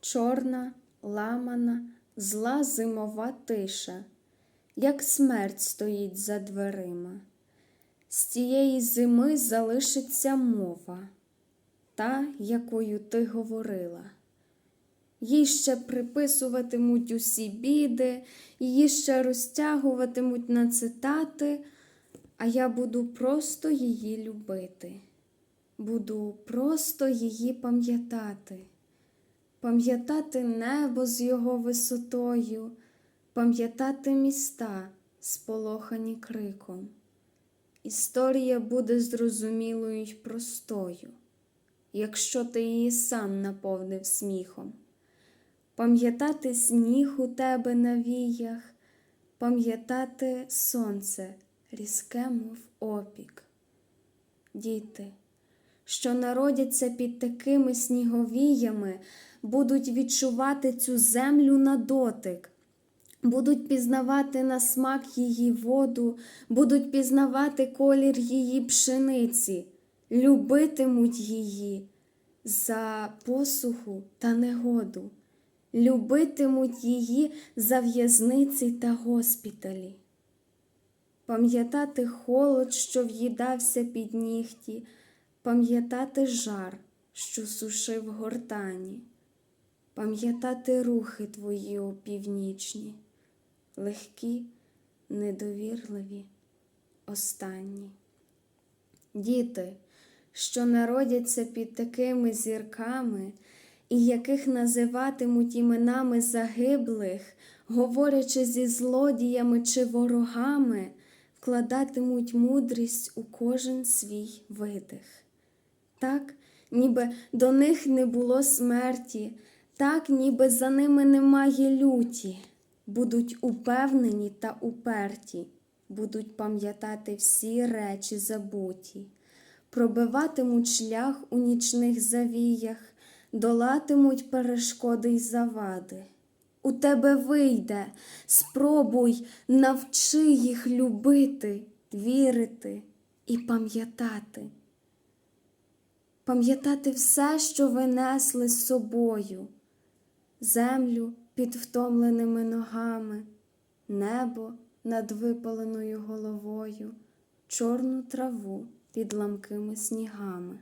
чорна, ламана, зла зимова тиша, як смерть стоїть за дверима. З тієї зими залишиться мова, та, якою ти говорила. Їй ще приписуватимуть усі біди, її ще розтягуватимуть на цитати, а я буду просто її любити, буду просто її пам'ятати, пам'ятати небо з його висотою, пам'ятати міста, сполохані криком. Історія буде зрозумілою й простою, якщо ти її сам наповнив сміхом. Пам'ятати сніг у тебе на віях, пам'ятати сонце різке, мов опік. Діти, що народяться під такими сніговіями, будуть відчувати цю землю на дотик, будуть пізнавати на смак її воду, будуть пізнавати колір її пшениці, любитимуть її за посуху та негоду любитимуть її за в'язниці та госпіталі. Пам'ятати холод, що в'їдався під нігті, пам'ятати жар, що сушив гортані, пам'ятати рухи твої опівнічні, легкі, недовірливі, останні. Діти, що народяться під такими зірками, і яких називатимуть іменами загиблих, говорячи зі злодіями чи ворогами, вкладатимуть мудрість у кожен свій видих. Так, ніби до них не було смерті, так, ніби за ними немає люті, будуть упевнені та уперті, будуть пам'ятати всі речі забуті, пробиватимуть шлях у нічних завіях. Долатимуть перешкоди й завади. У тебе вийде, спробуй, навчи їх любити, вірити і пам'ятати. Пам'ятати все, що ви несли з собою, землю під втомленими ногами, небо над випаленою головою, чорну траву під ламкими снігами.